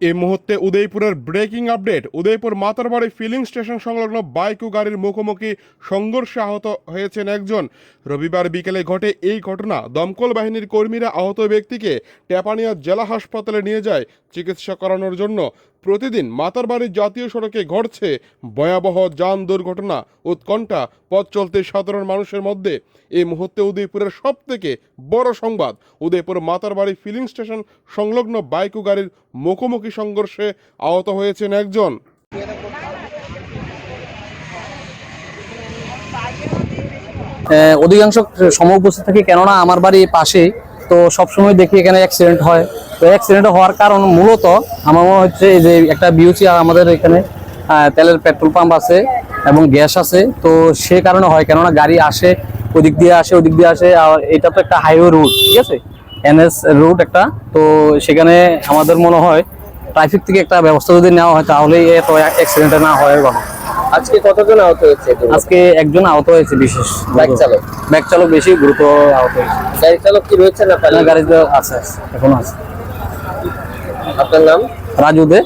এই মুহূর্তে উদয়পুরের breaking update. Udaipur Matarbari filling station সংলগ্ন বাইক ও গাড়ির মুখোমুখি সংঘর্ষে আহত হয়েছেন একজন। রবিবার বিকেলে ঘটে এই ঘটনা। দমকল বাহিনীর কর্মীরা আহত ব্যক্তিকে টেপানিয়া জেলা হাসপাতালে নিয়ে যায় চিকিৎসা করানোর জন্য। প্রতিদিন মাতারবাড়ির জাতীয় সড়কে ঘটছে ভয়াবহ যান দুর্ঘটনা উৎকণ্ঠা পথ চলতে সাধারণ মানুষের মধ্যে। এই মুহূর্তে উদয়পুরের সব থেকে বড় সংবাদ, উদয়পুর মাতারবাড়ি ফিলিং স্টেশন সংলগ্ন বাইক ও গাড়ির মুখোমুখি সংঘর্ষে আহত হয়েছেন একজন। অধিকাংশ সময় উপস্থিত থাকি, কেননা আমার বাড়ি পাশে তো সবসময় দেখি এখানে অ্যাক্সিডেন্ট হয়। তো অ্যাক্সিডেন্ট হওয়ার কারণ মূলত আমার মনে হচ্ছে যে একটা বিউচি আমাদের এখানে তেলের পেট্রোল পাম্প আছে এবং গ্যাস আছে। তো সে কারণে হয়, কেননা গাড়ি আসে, ওদিক দিয়ে আসে, ওদিক দিয়ে আসে, আর এটা তো একটা হাইওয়ে রুট ঠিক আছে? এনএস রুট একটা। তো সেখানে আমাদের মনে হয় ট্রাফিক থেকে একটা ব্যবস্থা যদি নেওয়া হয়, তাহলেই এত অ্যাক্সিডেন্ট না হয় ভালো আজকে কতজন আহত হয়েছে? আজকে একজন আহত হয়েছে বিশেষ বাইক চালক? বাইক চালক বেশি গুরুতর আহত হয়েছে। গাড়ি চালক কি রয়েছে না গাড়ি আছে, এখনও আছে। আপনার নাম? রাজু দে।